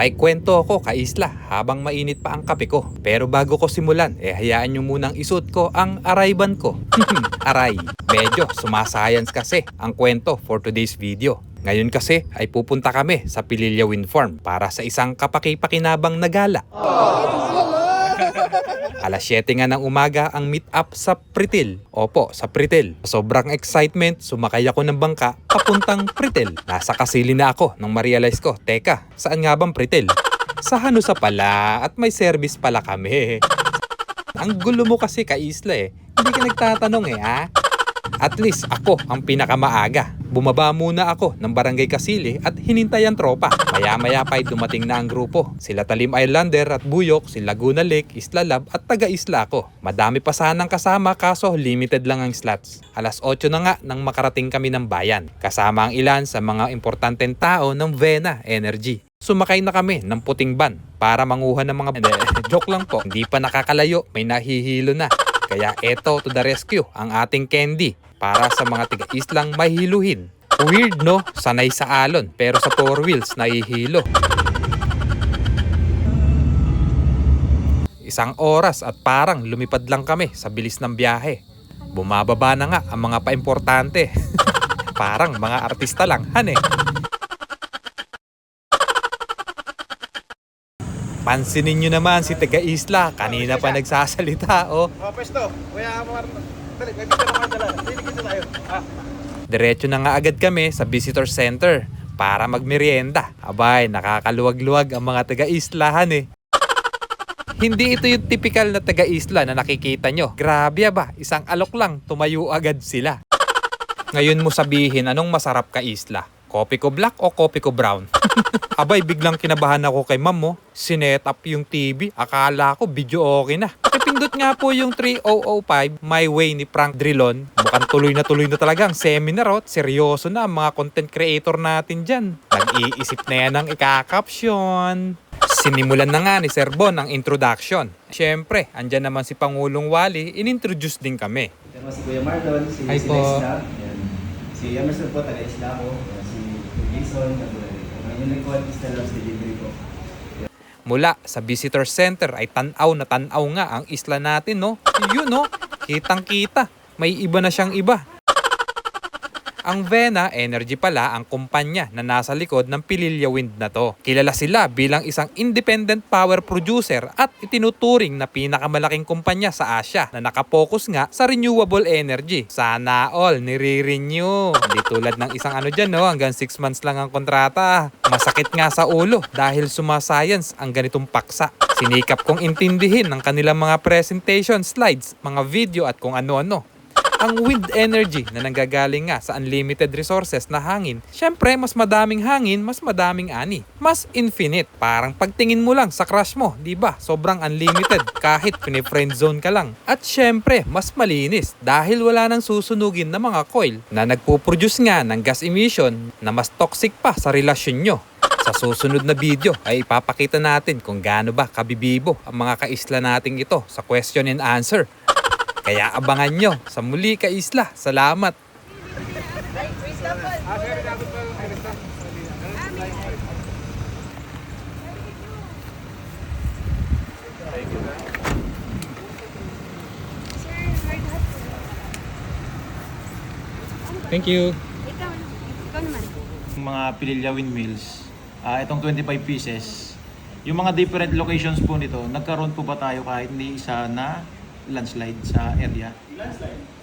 May kwento ako ka isla habang mainit pa ang kape ko. Pero bago ko simulan, eh hayaan nyo munang isuot ko ang arayban ko. Aray. Medyo sumascience kasi ang kwento for today's video. Ngayon kasi ay pupunta kami sa Pililya Wind Farm para sa isang kapakipakinabang na gala. Alas 7 nga ng umaga ang meet up sa Pritil. Opo, sa Pritil. Sobrang excitement, sumakay ako ng bangka papuntang Pritil. Nasa kasili na ako nang ma-realize ko, teka, saan nga bang Pritil? Sa Hanusa pala at may service pala kami. Ang gulo mo kasi ka isla eh. Hindi ka nagtatanong eh ha? At least ako ang pinakamaaga. Bumaba muna ako ng barangay Kasili at hinintay ang tropa. Maya-maya pa'y dumating na ang grupo. Sila Talim Islander at Buyok, si Laguna Lake, Isla Lab at taga-isla ako. Madami pa sanang kasama kaso limited lang ang slots. Alas 8 na nga nang makarating kami ng bayan. Kasama ang ilan sa mga importanteng tao ng Vena Energy. Sumakay na kami ng puting van para manguha ng mga... Hindi, joke lang po. Hindi pa nakakalayo, may nahihilo na. Kaya eto to the rescue ang ating candy para sa mga tiga-islang mahiluhin. Weird no? Sanay sa alon pero sa four wheels nahihilo. Isang oras at parang lumipad lang kami sa bilis ng biyahe. Bumababa na nga ang mga paimportante. parang mga artista lang, hane. Pansinin nyo naman si Taga Isla, kanina pa nagsasalita oh. Mga pwesto, kuya Dali, may picture naman dala. Tayo. Ah, Diretso na nga agad kami sa visitor center para magmerienda. Abay, nakakaluwag-luwag ang mga taga-islahan eh. Hindi ito yung typical na taga-isla na nakikita nyo. Grabe ba, isang alok lang, tumayo agad sila. Ngayon mo sabihin, anong masarap ka isla? Kopi ko black o kopi ko brown? Abay, biglang kinabahan ako kay ma'am mo. Sinet up yung TV. Akala ko video okay na. Pakipindot nga po yung 3005 My Way ni Frank Drilon. Mukhang tuloy na tuloy na talaga ang seminar oh. Seryoso na ang mga content creator natin dyan. Nag-iisip na yan ng ika-caption. Sinimulan na nga ni Sir Bon ang introduction. Siyempre, andyan naman si Pangulong Wally, inintroduce din kami. Ito naman si Kuya Marlon, si Hi si po. Lexna, yan. si Emerson po, taga-isla ko, yan, Jason, taga yung record is na loves delivery po. Mula sa visitor center ay tanaw na tanaw nga ang isla natin, no? Yun, no? Kitang-kita. May iba na siyang iba. Ang Vena Energy pala ang kumpanya na nasa likod ng Pililya Wind na to. Kilala sila bilang isang independent power producer at itinuturing na pinakamalaking kumpanya sa Asia na nakapokus nga sa renewable energy. Sana all nire-renew. Hindi tulad ng isang ano dyan no, hanggang 6 months lang ang kontrata. Masakit nga sa ulo dahil sumascience ang ganitong paksa. Sinikap kong intindihin ng kanilang mga presentation slides, mga video at kung ano-ano. Ang wind energy na nanggagaling nga sa unlimited resources na hangin, syempre mas madaming hangin, mas madaming ani. Mas infinite. Parang pagtingin mo lang sa crush mo, di ba? Sobrang unlimited kahit pini-friend zone ka lang. At syempre, mas malinis dahil wala nang susunugin na mga coil na nagpo-produce nga ng gas emission na mas toxic pa sa relasyon nyo. Sa susunod na video ay ipapakita natin kung gaano ba kabibibo ang mga kaisla nating ito sa question and answer. Kaya abangan nyo sa muli ka isla. Salamat! Thank you. Ikaw, ikaw naman. mga Pililya windmills, ah itong 25 pieces, yung mga different locations po nito, nagkaroon po ba tayo kahit ni isa na landslide sa area? Landslide?